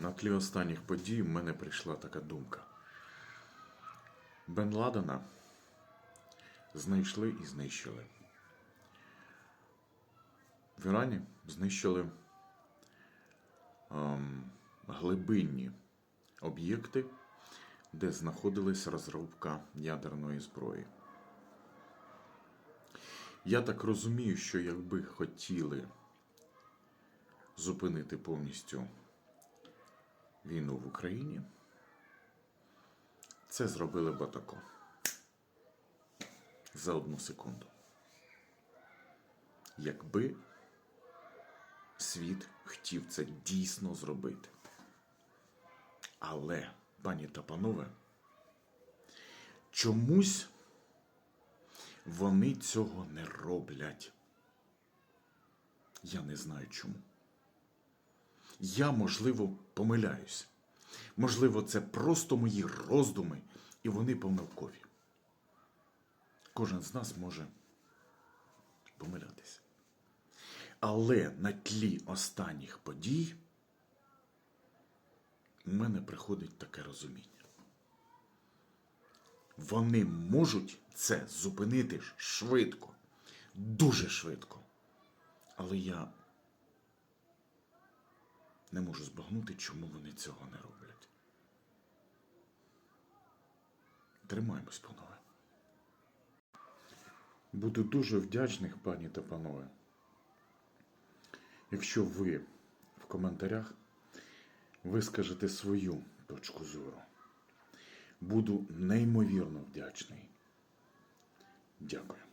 На тлі останніх подій в мене прийшла така думка. Бен Ладена знайшли і знищили. В Ірані знищили ем, глибинні об'єкти, де знаходилась розробка ядерної зброї. Я так розумію, що якби хотіли зупинити повністю війну в Україні, це зробили б отако. За одну секунду. Якби світ хотів це дійсно зробити. Але, пані та панове, чомусь вони цього не роблять. Я не знаю чому. Я, можливо, помиляюсь. Можливо, це просто мої роздуми, і вони помилкові. Кожен з нас може помилятися. Але на тлі останніх подій у мене приходить таке розуміння. Вони можуть це зупинити швидко, дуже швидко. Але я не можу збагнути, чому вони цього не роблять. Тримаємось, панове. Буду дуже вдячний, пані та панове, якщо ви в коментарях вискажете свою точку зору. Буду неймовірно вдячний. Дякую.